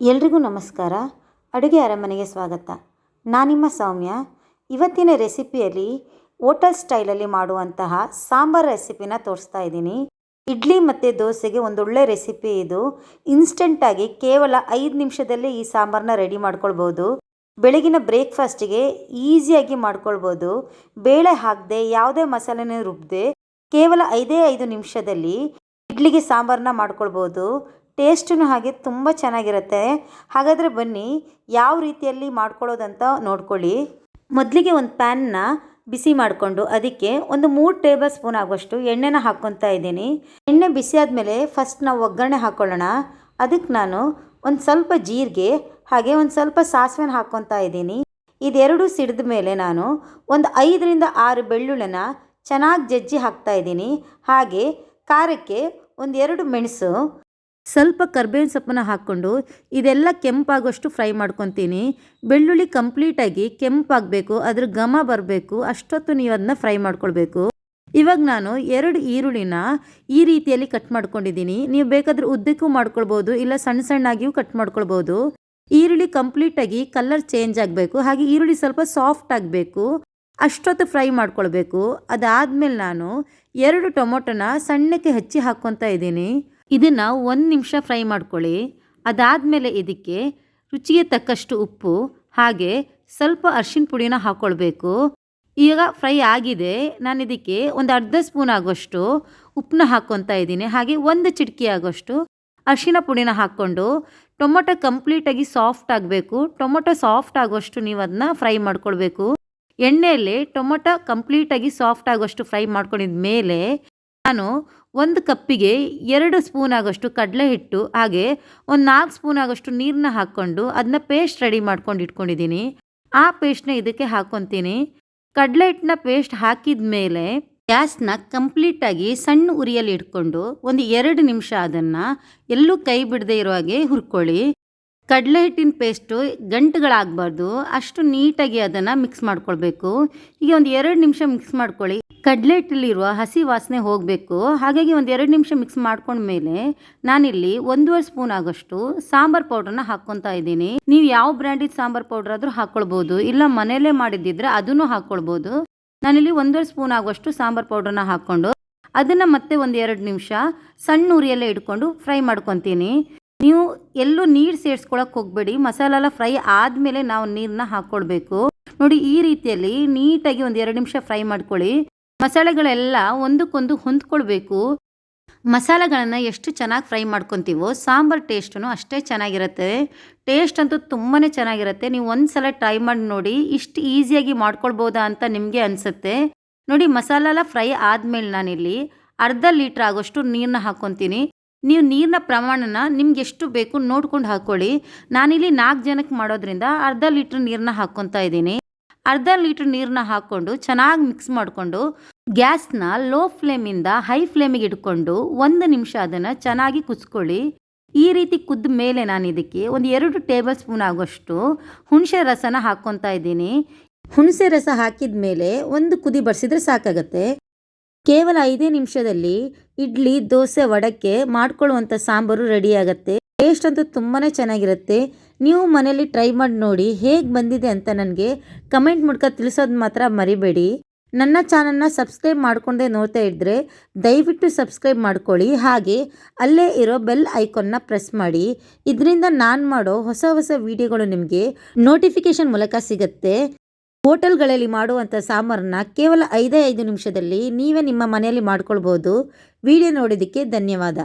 ಎಲ್ರಿಗೂ ನಮಸ್ಕಾರ. ಅಡುಗೆ ಅರಮನೆಗೆ ಸ್ವಾಗತ. ನಾನಿಮ್ಮ ಸೌಮ್ಯ. ಇವತ್ತಿನ ರೆಸಿಪಿಯಲ್ಲಿ ಹೋಟೆಲ್ ಸ್ಟೈಲಲ್ಲಿ ಮಾಡುವಂತಹ ಸಾಂಬಾರ್ ರೆಸಿಪಿನ ತೋರಿಸ್ತಾ ಇದ್ದೀನಿ. ಇಡ್ಲಿ ಮತ್ತು ದೋಸೆಗೆ ಒಂದೊಳ್ಳೆ ರೆಸಿಪಿ ಇದು. ಇನ್ಸ್ಟೆಂಟಾಗಿ ಕೇವಲ ಐದು ನಿಮಿಷದಲ್ಲೇ ಈ ಸಾಂಬಾರನ್ನ ರೆಡಿ ಮಾಡ್ಕೊಳ್ಬೋದು. ಬೆಳಗಿನ ಬ್ರೇಕ್ಫಾಸ್ಟಿಗೆ ಈಸಿಯಾಗಿ ಮಾಡ್ಕೊಳ್ಬೋದು. ಬೇಳೆ ಹಾಕದೆ, ಯಾವುದೇ ಮಸಾಲೆನೇ ರುಬ್ಬದೆ ಕೇವಲ ಐದೇ ಐದು ನಿಮಿಷದಲ್ಲಿ ಇಡ್ಲಿಗೆ ಸಾಂಬಾರನ್ನ ಮಾಡ್ಕೊಳ್ಬೋದು. ಟೇಸ್ಟೂ ಹಾಗೆ ತುಂಬ ಚೆನ್ನಾಗಿರುತ್ತೆ. ಹಾಗಾದರೆ ಬನ್ನಿ, ಯಾವ ರೀತಿಯಲ್ಲಿ ಮಾಡ್ಕೊಳ್ಳೋದಂತ ನೋಡ್ಕೊಳ್ಳಿ. ಮೊದಲಿಗೆ ಒಂದು ಪ್ಯಾನ್ನ ಬಿಸಿ ಮಾಡಿಕೊಂಡು ಅದಕ್ಕೆ ಒಂದು ಮೂರು ಟೇಬಲ್ ಸ್ಪೂನ್ ಆಗುವಷ್ಟು ಎಣ್ಣೆನ ಹಾಕ್ಕೊತಾ ಇದ್ದೀನಿ. ಎಣ್ಣೆ ಬಿಸಿ ಆದಮೇಲೆ ಫಸ್ಟ್ ನಾವು ಒಗ್ಗರಣೆ ಹಾಕ್ಕೊಳ್ಳೋಣ ಅದಕ್ಕೆ ನಾನು ಒಂದು ಸ್ವಲ್ಪ ಜೀರಿಗೆ, ಹಾಗೆ ಒಂದು ಸ್ವಲ್ಪ ಸಾಸಿವೆನ ಹಾಕ್ಕೊತಾ ಇದ್ದೀನಿ. ಇದೆರಡು ಸಿಡಿದ ಮೇಲೆ ನಾನು ಒಂದು ಐದರಿಂದ ಆರು ಬೆಳ್ಳುಳ್ಳಿನ ಚೆನ್ನಾಗಿ ಜಜ್ಜಿ ಹಾಕ್ತಾ ಇದ್ದೀನಿ. ಹಾಗೆ ಖಾರಕ್ಕೆ ಒಂದೆರಡು ಮೆಣಸು ಸ್ವಲ್ಪ ಕರ್ಬೇವಿನ ಸೊಪ್ಪನ್ನ ಹಾಕ್ಕೊಂಡು ಇದೆಲ್ಲ ಕೆಂಪಾಗೋಷ್ಟು ಫ್ರೈ ಮಾಡ್ಕೊತೀನಿ. ಬೆಳ್ಳುಳ್ಳಿ ಕಂಪ್ಲೀಟಾಗಿ ಕೆಂಪಾಗಬೇಕು, ಅದ್ರ ಘಮ ಬರಬೇಕು, ಅಷ್ಟೊತ್ತು ನೀವು ಅದನ್ನ ಫ್ರೈ ಮಾಡ್ಕೊಳ್ಬೇಕು. ಇವಾಗ ನಾನು ಎರಡು ಈರುಳ್ಳಿನ ಈ ರೀತಿಯಲ್ಲಿ ಕಟ್ ಮಾಡ್ಕೊಂಡಿದ್ದೀನಿ. ನೀವು ಬೇಕಾದರೆ ಉದ್ದಕ್ಕೂ ಮಾಡ್ಕೊಳ್ಬೋದು, ಇಲ್ಲ ಸಣ್ಣ ಸಣ್ಣಾಗಿಯೂ ಕಟ್ ಮಾಡ್ಕೊಳ್ಬೋದು. ಈರುಳ್ಳಿ ಕಂಪ್ಲೀಟಾಗಿ ಕಲರ್ ಚೇಂಜ್ ಆಗಬೇಕು, ಹಾಗೆ ಈರುಳ್ಳಿ ಸ್ವಲ್ಪ ಸಾಫ್ಟ್ ಆಗಬೇಕು, ಅಷ್ಟೊತ್ತು ಫ್ರೈ ಮಾಡ್ಕೊಳ್ಬೇಕು. ಅದಾದಮೇಲೆ ನಾನು ಎರಡು ಟೊಮೊಟೊನ ಸಣ್ಣಕ್ಕೆ ಹೆಚ್ಚಿ ಹಾಕ್ಕೊತಾ ಇದ್ದೀನಿ. ಇದನ್ನು ಒಂದು ನಿಮಿಷ ಫ್ರೈ ಮಾಡ್ಕೊಳ್ಳಿ. ಅದಾದಮೇಲೆ ಇದಕ್ಕೆ ರುಚಿಗೆ ತಕ್ಕಷ್ಟು ಉಪ್ಪು, ಹಾಗೆ ಸ್ವಲ್ಪ ಅರ್ಶಿನ ಪುಡಿನ ಹಾಕ್ಕೊಳ್ಬೇಕು ಈಗ ಫ್ರೈ ಆಗಿದೆ. ನಾನು ಇದಕ್ಕೆ ಒಂದು ಅರ್ಧ ಸ್ಪೂನ್ ಆಗೋಷ್ಟು ಉಪ್ಪನ್ನ ಹಾಕ್ಕೊತಾ ಇದ್ದೀನಿ. ಹಾಗೆ ಒಂದು ಚಿಟಕಿ ಆಗೋಷ್ಟು ಅರ್ಶಿನ ಪುಡಿನ ಹಾಕ್ಕೊಂಡು ಟೊಮೊಟೊ ಕಂಪ್ಲೀಟಾಗಿ ಸಾಫ್ಟ್ ಆಗಬೇಕು. ಟೊಮೊಟೊ ಸಾಫ್ಟ್ ಆಗೋಷ್ಟು ನೀವು ಅದನ್ನ ಫ್ರೈ ಮಾಡ್ಕೊಳ್ಬೇಕು. ಎಣ್ಣೆಯಲ್ಲಿ ಟೊಮೊಟೊ ಕಂಪ್ಲೀಟಾಗಿ ಸಾಫ್ಟ್ ಆಗೋಷ್ಟು ಫ್ರೈ ಮಾಡ್ಕೊಂಡಿದ ಮೇಲೆ ನಾನು ಒಂದು ಕಪ್ಪಿಗೆ ಎರಡು ಸ್ಪೂನ್ ಆಗೋಷ್ಟು ಕಡಲೆ ಹಿಟ್ಟು, ಹಾಗೆ ಒಂದು ನಾಲ್ಕು ಸ್ಪೂನ್ ಆಗೋಷ್ಟು ನೀರನ್ನ ಹಾಕ್ಕೊಂಡು ಅದನ್ನ ಪೇಸ್ಟ್ ರೆಡಿ ಮಾಡ್ಕೊಂಡು ಇಟ್ಕೊಂಡಿದ್ದೀನಿ. ಆ ಪೇಸ್ಟ್ನ ಇದಕ್ಕೆ ಹಾಕ್ಕೊತೀನಿ ಕಡಲೆ ಹಿಟ್ಟನ್ನ ಪೇಸ್ಟ್ ಹಾಕಿದ ಮೇಲೆ ಗ್ಯಾಸ್ನ ಕಂಪ್ಲೀಟಾಗಿ ಸಣ್ಣ ಉರಿಯಲ್ಲಿ ಇಟ್ಕೊಂಡು ಒಂದು ಎರಡು ನಿಮಿಷ ಅದನ್ನು ಎಲ್ಲೂ ಕೈ ಬಿಡದೆ ಇರೋ ಹಾಗೆ ಹುರ್ಕೊಳ್ಳಿ. ಕಡಲೆ ಹಿಟ್ಟಿನ ಪೇಸ್ಟು ಗಂಟುಗಳಾಗಬಾರ್ದು. ಅಷ್ಟು ನೀಟಾಗಿ ಅದನ್ನು ಮಿಕ್ಸ್ ಮಾಡ್ಕೊಳ್ಬೇಕು. ಈಗ ಒಂದು ಎರಡು ನಿಮಿಷ ಮಿಕ್ಸ್ ಮಾಡ್ಕೊಳ್ಳಿ. ಕಡಲೆ ಹಿಟ್ಟಲ್ಲಿರುವ ಹಸಿ ವಾಸನೆ ಹೋಗಬೇಕು. ಹಾಗಾಗಿ ಒಂದು ಎರಡು ನಿಮಿಷ ಮಿಕ್ಸ್ ಮಾಡ್ಕೊಂಡ್ಮೇಲೆ ನಾನಿಲ್ಲಿ ಒಂದೂವರೆ ಸ್ಪೂನ್ ಆಗೋಷ್ಟು ಸಾಂಬಾರ್ ಪೌಡ್ರನ್ನ ಹಾಕ್ಕೊತಾ ಇದ್ದೀನಿ. ನೀವು ಯಾವ ಬ್ರ್ಯಾಂಡಿದ ಸಾಂಬಾರ್ ಪೌಡರ್ ಆದರೂ ಹಾಕ್ಕೊಳ್ಬೋದು ಇಲ್ಲ ಮನೆಯಲ್ಲೇ ಮಾಡಿದ್ದಿದ್ರೆ ಅದನ್ನು ಹಾಕ್ಕೊಳ್ಬೋದು ನಾನಿಲ್ಲಿ ಒಂದೂವರೆ ಸ್ಪೂನ್ ಆಗೋಷ್ಟು ಸಾಂಬಾರ್ ಪೌಡ್ರನ್ನ ಹಾಕ್ಕೊಂಡು ಅದನ್ನು ಮತ್ತೆ ಒಂದು ಎರಡು ನಿಮಿಷ ಸಣ್ಣ ಉರಿಯಲ್ಲೇ ಇಟ್ಕೊಂಡು ಫ್ರೈ ಮಾಡ್ಕೊತೀನಿ. ನೀವು ಎಲ್ಲೂ ನೀರು ಸೇರಿಸ್ಕೊಳಕ್ಕೆ ಹೋಗಬೇಡಿ. ಮಸಾಲೆಲ್ಲ ಫ್ರೈ ಆದಮೇಲೆ ನಾವು ನೀರನ್ನ ಹಾಕ್ಕೊಳ್ಬೇಕು ನೋಡಿ ಈ ರೀತಿಯಲ್ಲಿ ನೀಟಾಗಿ ಒಂದು ಎರಡು ನಿಮಿಷ ಫ್ರೈ ಮಾಡ್ಕೊಳ್ಳಿ. ಮಸಾಲೆಗಳೆಲ್ಲ ಒಂದಕ್ಕೊಂದು ಹೊಂದ್ಕೊಳ್ಬೇಕು. ಮಸಾಲೆಗಳನ್ನು ಎಷ್ಟು ಚೆನ್ನಾಗಿ ಫ್ರೈ ಮಾಡ್ಕೊತೀವೋ ಸಾಂಬಾರ್ ಟೇಸ್ಟೂ ಅಷ್ಟೇ ಚೆನ್ನಾಗಿರುತ್ತೆ. ಟೇಸ್ಟ್ ಅಂತೂ ತುಂಬಾ ಚೆನ್ನಾಗಿರುತ್ತೆ. ನೀವು ಒಂದು ಸಲ ಟ್ರೈ ಮಾಡಿ ನೋಡಿ ಇಷ್ಟು ಈಸಿಯಾಗಿ ಮಾಡ್ಕೊಳ್ಬೋದಾ ಅಂತ ನಿಮಗೆ ಅನಿಸುತ್ತೆ. ನೋಡಿ ಮಸಾಲೆಲ್ಲ ಫ್ರೈ ಆದಮೇಲೆ ನಾನಿಲ್ಲಿ ಅರ್ಧ ಲೀಟ್ರ್ ಆಗೋಷ್ಟು ನೀರನ್ನ ಹಾಕ್ಕೊತೀನಿ. ನೀವು ನೀರಿನ ಪ್ರಮಾಣನ ನಿಮ್ಗೆ ಎಷ್ಟು ಬೇಕು ನೋಡ್ಕೊಂಡು ಹಾಕ್ಕೊಳ್ಳಿ. ನಾನಿಲ್ಲಿ ನಾಲ್ಕು ಜನಕ್ಕೆ ಮಾಡೋದ್ರಿಂದ ಅರ್ಧ ಲೀಟ್ರ್ ನೀರನ್ನ ಹಾಕ್ಕೊತಾ ಇದ್ದೀನಿ. ಅರ್ಧ ಲೀಟ್ರ್ ನೀರನ್ನ ಹಾಕ್ಕೊಂಡು ಚೆನ್ನಾಗಿ ಮಿಕ್ಸ್ ಮಾಡಿಕೊಂಡು ಗ್ಯಾಸ್ನ ಲೋ ಫ್ಲೇಮಿಂದ ಹೈ ಫ್ಲೇಮಿಗೆ ಇಟ್ಕೊಂಡು ಒಂದು ನಿಮಿಷ ಅದನ್ನು ಚೆನ್ನಾಗಿ ಕುದಿಸ್ಕೊಳ್ಳಿ. ಈ ರೀತಿ ಕುದ್ದ ಮೇಲೆ ನಾನು ಇದಕ್ಕೆ ಒಂದು ಎರಡು ಟೇಬಲ್ ಸ್ಪೂನ್ ಆಗೋಷ್ಟು ಹುಣಸೆ ರಸನ ಹಾಕ್ಕೊತಾ ಇದ್ದೀನಿ. ಹುಣಸೆ ರಸ ಹಾಕಿದ ಮೇಲೆ ಒಂದು ಕುದಿ ಬಡಿಸಿದ್ರೆ ಸಾಕಾಗತ್ತೆ. ಕೇವಲ ಐದೇ ನಿಮಿಷದಲ್ಲಿ ಇಡ್ಲಿ, ದೋಸೆ, ವಡಕ್ಕೆ ಮಾಡ್ಕೊಳ್ಳುವಂಥ ಸಾಂಬಾರು ರೆಡಿ ಆಗುತ್ತೆ. ಟೇಸ್ಟ್ ಅಂತೂ ತುಂಬಾ ಚೆನ್ನಾಗಿರುತ್ತೆ. ನೀವು ಮನೇಲಿ ಟ್ರೈ ಮಾಡಿ ನೋಡಿ ಹೇಗೆ ಬಂದಿದೆ ಅಂತ ನನಗೆ ಕಮೆಂಟ್ ಮೂಲಕ ತಿಳಿಸೋದು ಮಾತ್ರ ಮರಿಬೇಡಿ. ನನ್ನ ಚಾನಲ್ನ ಸಬ್ಸ್ಕ್ರೈಬ್ ಮಾಡಿಕೊಂಡೇ ನೋಡ್ತಾ ಇದ್ದರೆ ದಯವಿಟ್ಟು ಸಬ್ಸ್ಕ್ರೈಬ್ ಮಾಡ್ಕೊಳ್ಳಿ. ಹಾಗೆ ಅಲ್ಲೇ ಇರೋ ಬೆಲ್ ಐಕಾನ್ನ ಪ್ರೆಸ್ ಮಾಡಿ. ಇದರಿಂದ ನಾನು ಮಾಡೋ ಹೊಸ ಹೊಸ ವಿಡಿಯೋಗಳು ನಿಮಗೆ ನೋಟಿಫಿಕೇಷನ್ ಮೂಲಕ ಸಿಗುತ್ತೆ. ಹೋಟೆಲ್ಗಳಲ್ಲಿ ಮಾಡುವಂಥ ಸಾಂಬಾರನ್ನ ಕೇವಲ ಐದೇ ಐದು ನಿಮಿಷದಲ್ಲಿ ನೀವೇ ನಿಮ್ಮ ಮನೆಯಲ್ಲಿ ಮಾಡ್ಕೊಳ್ಬೋದು. ವಿಡಿಯೋ ನೋಡೋದಕ್ಕೆ ಧನ್ಯವಾದ.